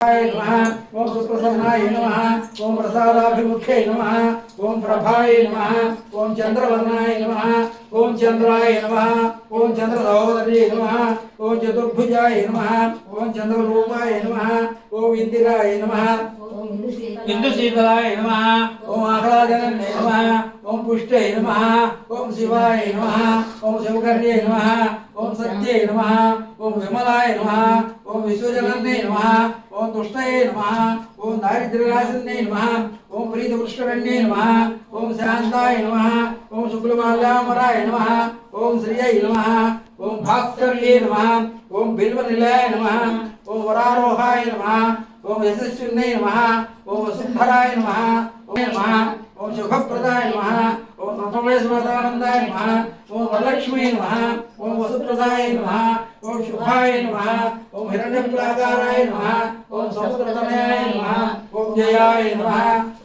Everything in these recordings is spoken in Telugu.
ఓం సుప్రసన్నాయ నమ ఓం ప్రసాదాభిముఖ్యై నమ ఓం ప్రభాయ నమ ఓం చంద్రవర్ణాయ నమ ఓం చంద్రాయ నమ ఓం చంద్ర సహోదరి నమ ఓం చతుర్భుజాయ నమ ఓం చంద్రరూపాయ నమ ఓం ఇందిరాయ నమ ఇందు శీతలాయ నమ ఓం ఆహ్లాదనన్నే నమ ఓం పుష్టే నమ ఓం శివాయ నమ ఓం శివకర్యై నమ ఓం సత్యై నమ ఓం విమలాయ నమ ఓం విశ్వజలన్నే నమ ఓం దుష్టయే నమ ఓం దారిద్ర్యరాశన్నే నమ ఓం ప్రీతపుష్కరణ్యే నమ ఓం శాంతాయ నమ ఓం శుక్లమాల్యామరాయ నమ ఓం శ్రియై నమ ఓం భాస్కర్యే నమ ఓం బిల్వనిలయ నమ ఓం వరారోహాయ నమ ఓం యశస్విన్నే నమ ఓం వసుంధరాయ నమ ఓం నమ ఓం శుభప్రదాయ నమ ఓం నమ. ఓం వరలక్ష్మీ నమ. ఓం వసుప్రదాయ నమ. ఓం శుభాయ నమ. ఓం హిరణ్యప్రాకారాయ నమ. ఓం సముద్రతనయాయ నమ. ఓం జయాయ నమ.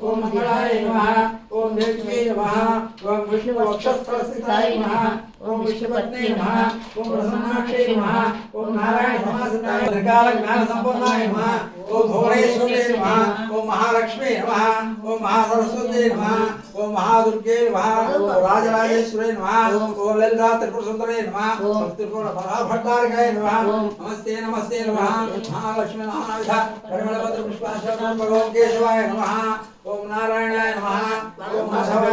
ఓం మంగళాయ నమ. ఓం దేవ్యై నమ. विष्णुवक्षस्थिताय नमः ओम विष्णुपत्नी नमः ओम प्रसन्नाक्षे नमः ओम नारायण समासिताय त्रिकाल ज्ञान संपन्नाय नमः ओम भोरेश्वरे नमः ओम महालक्ष्मी नमः ओम महासरस्वती नमः ओम महादुर्गे नमः ओम राजराजेश्वरे नमः ओम ललिता त्रिपुर सुंदरे नमः ओम त्रिपुर भट्टारकाय नमः नमस्ते नमस्ते नमः महालक्ष्मी नानाविध परिमल पत्र पुष्पाशरण भगवान केशवाय नमः ओम नारायणाय नमः ओम माधवाय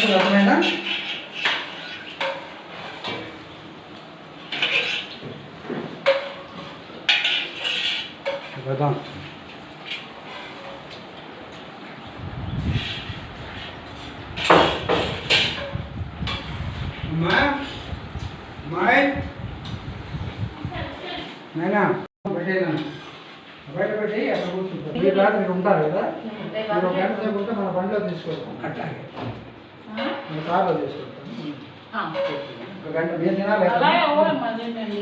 మీకు అర్థమైందా కదా అమ్మా అమ్మాయి నాయనా పెట్టేనా బయట పెట్టి అక్కడ కూర్చుంటారు మీరు రాత్రి ఇక్కడ ఉంటారు కదా మీరు ఒక గంట సేపు ఉంటే మన బండిలో తీసుకెళ్తాం అట్లాగే మన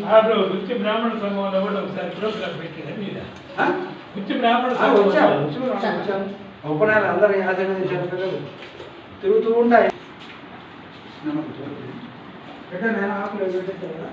కార్లో వృత్తి బ్రాహ్మణ సంఘంలో కూడా ఒకసారి ప్రోగ్రాం పెట్టారు మీద? ఆ? వృత్తి బ్రాహ్మణ వచ్చాము ఉపనాలు అందరూ ఆశీర్వదించారు పిల్లలు తిరుగుతూ ఉంటాయి నమ్మకం పెట్టాను నేను ఆకులు పెట్టేస్తాను కదా.